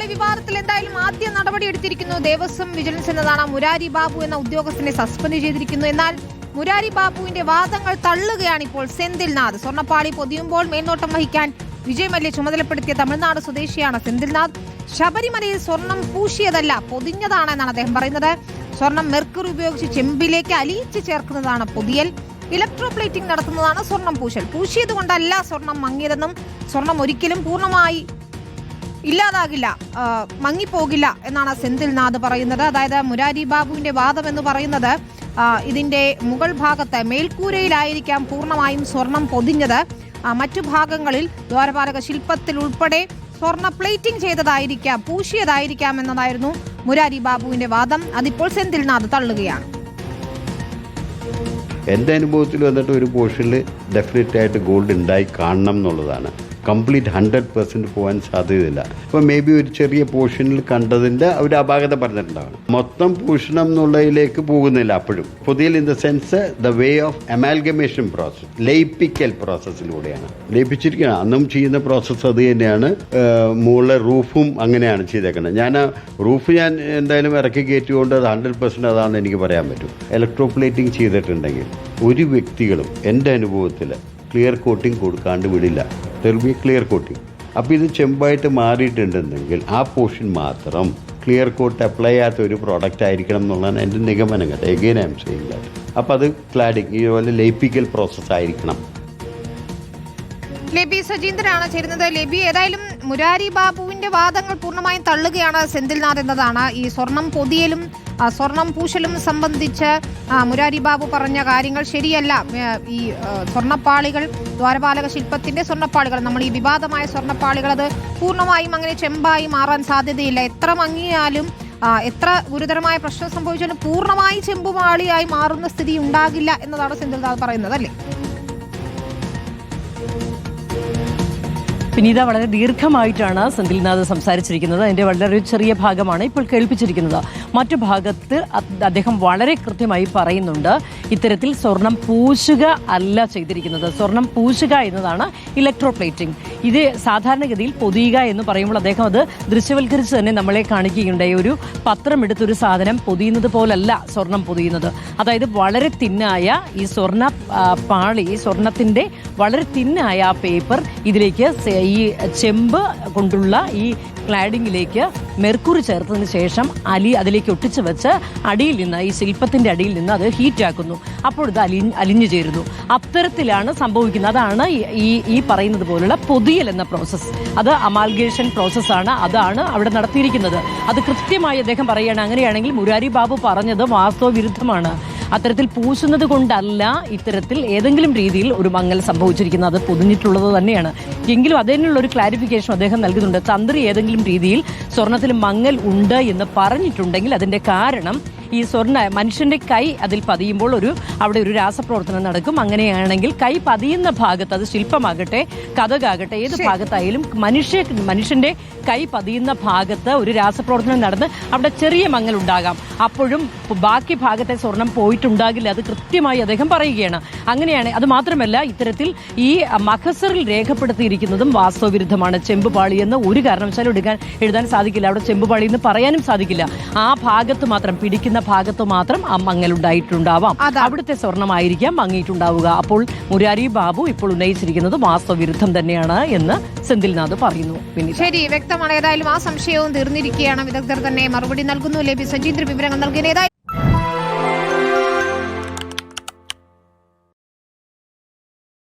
സ്വർണപ്പാളി വിവാദത്തിൽ എന്തായാലും ആദ്യ നടപടി എടുത്തിരിക്കുന്നു. ദേവസ്വം വിജിലൻസ് എന്നതാണ് മുരാരി ബാബു എന്ന ഉദ്യോഗസ്ഥനെ സസ്പെൻഡ് ചെയ്തിരിക്കുന്നു. എന്നാൽ മുരാരി ബാബുവിന്റെ വാദങ്ങൾ തള്ളുകയാണ് ഇപ്പോൾ സെന്തിൽനാഥ്. സ്വർണപ്പാളി പൊതിയുമ്പോൾ മേൽനോട്ടം വഹിക്കാൻ വിജയ് മല്യ ചുമതലപ്പെടുത്തിയ തമിഴ്നാട് സ്വദേശിയാണ് സെന്തിൽനാഥ്. ശബരിമലയിൽ സ്വർണം പൂശിയതല്ല പൊതിഞ്ഞതാണ് എന്നാണ് അദ്ദേഹം പറയുന്നത്. സ്വർണം മെർക്കുറി ഉപയോഗിച്ച് ചെമ്പിലേക്ക് അലിയിച്ച് ചേർക്കുന്നതാണ് പൊതിയൽ. ഇലക്ട്രോപ്ലേറ്റിംഗ് നടത്തുന്നതാണ് സ്വർണം പൂശൽ. പൂശിയത് കൊണ്ടല്ല സ്വർണം മങ്ങിയതെന്നും സ്വർണം ഒരിക്കലും പൂർണമായി ഇല്ലാതാകില്ല. മങ്ങിപ്പോകില്ല എന്നാണ് സെന്തിൽനാഥ് പറയുന്നത്. അതായത് മുരാരി ബാബുവിന്റെ വാദം എന്ന് പറയുന്നത് ഇതിന്റെ മുകൾ ഭാഗത്ത് മേൽക്കൂരയിലായിരിക്കാം പൂർണമായും സ്വർണം പൊതിഞ്ഞത്. മറ്റു ഭാഗങ്ങളിൽ ദ്വാരപാലക ശില്പത്തിൽ ഉൾപ്പെടെ സ്വർണ പ്ലേറ്റിംഗ് ചെയ്തതായിരിക്കാം പൂശിയതായിരിക്കാം എന്നതായിരുന്നു മുരാരി ബാബുവിന്റെ വാദം. അതിപ്പോൾ സെന്തിൽനാഥ് തള്ളുകയാണ്. എന്റെ അനുഭവത്തിൽ വന്നിട്ട് ഒരു പോർഷനിൽ ഡെഫിനറ്റ് ആയിട്ട് ഗോൾഡ് ഉണ്ടായി കാണണം എന്നുള്ളതാണ്. കംപ്ലീറ്റ് ഹൺഡ്രഡ് പെർസെന്റ് പോകാൻ സാധ്യതയില്ല. അപ്പോൾ മേ ബി ഒരു ചെറിയ പോർഷനിൽ കണ്ടതിന്റെ ഒരു അപാകത പറഞ്ഞിട്ടുണ്ടാവണം. മൊത്തം പോഷണം എന്നുള്ളതിലേക്ക് പോകുന്നില്ല അപ്പോഴും. പുതിയ in the sense the way of amalgamation process ലയിപ്പിക്കൽ പ്രോസസ്സിലൂടെയാണ്. ലയിപ്പിച്ചിരിക്കുകയാണ്. അന്നും ചെയ്യുന്ന പ്രോസസ്സ് അത് തന്നെയാണ്. മുകളിലെ റൂഫും അങ്ങനെയാണ് ചെയ്തേക്കുന്നത് ഞാൻ റൂഫ് ഞാൻ എന്തായാലും ഇറക്കി കയറ്റിക്കൊണ്ട് അത് ഹൺഡ്രഡ് പെർസെന്റ് അതാണെന്ന് എനിക്ക് പറയാൻ പറ്റും. ഇലക്ട്രോപ്ലേറ്റിംഗ് ചെയ്തിട്ടുണ്ടെങ്കിൽ ഒരു വ്യക്തികളും എന്റെ അനുഭവത്തിൽ ക്ലിയർ കോട്ടിംഗ് കൊടുക്കാണ്ട് വിടില്ല. ദർ ബി ക്ലിയർ കോട്ടിങ് അപ്പോൾ ഇത് ചെമ്പായിട്ട് മാറിയിട്ടുണ്ടെന്നെങ്കിൽ ആ പോർഷൻ മാത്രം ക്ലിയർ കോട്ട് അപ്ലൈ ചെയ്യാത്ത ഒരു പ്രോഡക്റ്റ് ആയിരിക്കണം എന്നുള്ളതാണ് എന്റെ നിഗമനം കേട്ടോ again I M saying that അപ്പോൾ അത് ക്ലാഡിങ് ഇതുപോലെ ലയിപ്പിക്കൽ പ്രോസസ്സ് ആയിരിക്കണം. ലബി സജീന്ദ്രനാണ് ചേരുന്നത്. ലബി ഏതായാലും മുരാരി ബാബുവിന്റെ വാദങ്ങൾ പൂർണമായും തള്ളുകയാണ് സെന്തിൽനാഥ് എന്നതാണ്. ഈ സ്വർണം പൊതിയലും സ്വർണം പൂശലും സംബന്ധിച്ച് മുരാരി ബാബു പറഞ്ഞ കാര്യങ്ങൾ ശരിയല്ല. ഈ സ്വർണപ്പാളികൾ ദ്വാരപാലക ശില്പത്തിന്റെ സ്വർണപ്പാളികൾ നമ്മൾ ഈ വിവാദമായ സ്വർണപ്പാളികൾ അത് പൂർണമായും അങ്ങനെ ചെമ്പായി മാറാൻ സാധ്യതയില്ല. എത്ര മങ്ങിയാലും എത്ര ഗുരുതരമായ പ്രശ്നം സംഭവിച്ചാലും പൂർണമായി ചെമ്പുപാളിയായി മാറുന്ന സ്ഥിതി ഉണ്ടാകില്ല എന്നതാണ് സെന്തിൽനാഥ് പറയുന്നത് അല്ലേ? പിന്നീട് വളരെ ദീർഘമായിട്ടാണ് സെന്തിൽനാഥ് സംസാരിച്ചിരിക്കുന്നത്. അതിന്റെ വളരെ ചെറിയ ഭാഗമാണ് ഇപ്പോൾ കേൾപ്പിച്ചിരിക്കുന്നത്. മറ്റു ഭാഗത്ത് അദ്ദേഹം വളരെ കൃത്യമായി പറയുന്നുണ്ട്. ഇത്തരത്തിൽ സ്വർണം പൂശുക അല്ല ചെയ്തിരിക്കുന്നത്. സ്വർണം പൂശുക എന്നതാണ് ഇലക്ട്രോ പ്ലേറ്റിംഗ് ഇത് സാധാരണഗതിയിൽ പൊതിയുക എന്ന് പറയുമ്പോൾ അദ്ദേഹം അത് ദൃശ്യവൽക്കരിച്ച് തന്നെ നമ്മളെ കാണിക്കുകയുണ്ടായി. ഒരു പത്രം എടുത്തൊരു സാധനം പൊതിയുന്നത് പോലല്ല സ്വർണം പൊതിയുന്നത്. അതായത് വളരെ തിന്നായ ഈ സ്വർണ പാളി ഈ സ്വർണത്തിന്റെ വളരെ തിന്നായ ആ പേപ്പർ ഇതിലേക്ക് ഈ ചെമ്പ് കൊണ്ടുള്ള ഈ ക്ലാഡിങ്ങിലേക്ക് മെർക്കുറി ചേർത്തതിന് ശേഷം അലി അതിലേക്ക് ഒട്ടിച്ചു വെച്ച് അടിയിൽ നിന്ന് ഈ ശില്പത്തിന്റെ അടിയിൽ നിന്ന് അത് ഹീറ്റ് ആക്കുന്നു. അപ്പോൾ ഇത് അലി അലിഞ്ഞു ചേരുന്നു. അത്തരത്തിലാണ് സംഭവിക്കുന്നത്. അതാണ് ഈ- ഈ ഈ പറയുന്നത് പോലുള്ള പൊതിയൽ എന്ന പ്രോസസ്സ് അത് അമാൽഗേഷൻ പ്രോസസ്സാണ് അതാണ് അവിടെ നടത്തിയിരിക്കുന്നത്. അത് കൃത്യമായി അദ്ദേഹം പറയുകയാണ് അങ്ങനെയാണെങ്കിൽ മുരാരി ബാബു പറഞ്ഞത് വാസ്തവ വിരുദ്ധമാണ് അത്തരത്തിൽ പൂശുന്നത് കൊണ്ടല്ല ഇത്തരത്തിൽ ഏതെങ്കിലും രീതിയിൽ ഒരു മങ്ങൽ സംഭവിച്ചിരിക്കുന്നത്. അത് പൊതിഞ്ഞിട്ടുള്ളത് തന്നെയാണ്. എങ്കിലും അതിനുള്ള ഒരു ക്ലാരിഫിക്കേഷൻ അദ്ദേഹം നൽകുന്നുണ്ട് തന്ത്രി ഏതെങ്കിലും രീതിയിൽ സ്വർണത്തിൽ മങ്ങൽ ഉണ്ട് എന്ന് പറഞ്ഞിട്ടുണ്ടെങ്കിൽ അതിന്റെ കാരണം ഈ സ്വർണ മനുഷ്യന്റെ കൈ അതിൽ പതിയുമ്പോൾ ഒരു അവിടെ ഒരു രാസപ്രവർത്തനം നടക്കും. അങ്ങനെയാണെങ്കിൽ കൈ പതിയുന്ന ഭാഗത്ത് അത് ശില്പമാകട്ടെ കഥകാകട്ടെ ഏത് ഭാഗത്തായാലും മനുഷ്യ മനുഷ്യന്റെ കൈ പതിയുന്ന ഭാഗത്ത് ഒരു രാസപ്രവർത്തനം നടന്ന് അവിടെ ചെറിയ മങ്ങൽ ഉണ്ടാകാം. അപ്പോഴും ബാക്കി ഭാഗത്തെ സ്വർണം പോയിട്ടുണ്ടാകില്ല. അത് കൃത്യമായി അദ്ദേഹം പറയുകയാണ്. അങ്ങനെയാണ് അത് മാത്രമല്ല ഇത്തരത്തിൽ ഈ മഖസറിൽ രേഖപ്പെടുത്തിയിരിക്കുന്നതും വാസ്തവവിരുദ്ധമാണ് ചെമ്പുപാളി എന്ന് ഒരു കാരണവശാലും എടുക്കാൻ എഴുതാൻ സാധിക്കില്ല. അവിടെ ചെമ്പുപാളി എന്ന് പറയാനും സാധിക്കില്ല. ആ ഭാഗത്ത് മാത്രം പിടിക്കുന്ന ഭാഗത്ത് മാത്രം ആ മങ്ങൽ ഉണ്ടായിട്ടുണ്ടാവാം. അതാ. അവിടുത്തെ സ്വർണമായിരിക്കാം മങ്ങിയിട്ടുണ്ടാവുക. അപ്പോൾ മുരാരി ബാബു ഇപ്പോൾ ഉന്നയിച്ചിരിക്കുന്നത് വാസ്തവവിരുദ്ധം തന്നെയാണ് എന്ന് സെന്തിൽനാഥ് പറയുന്നു. ശരി വ്യക്തമാണ്. ഏതായാലും ആ സംശയവും തീർന്നിരിക്കുകയാണ്. വിദഗ്ധർ തന്നെ മറുപടി നൽകുന്നു. ലബി സജീന്ദ്ര വിവരങ്ങൾ ഏതായാലും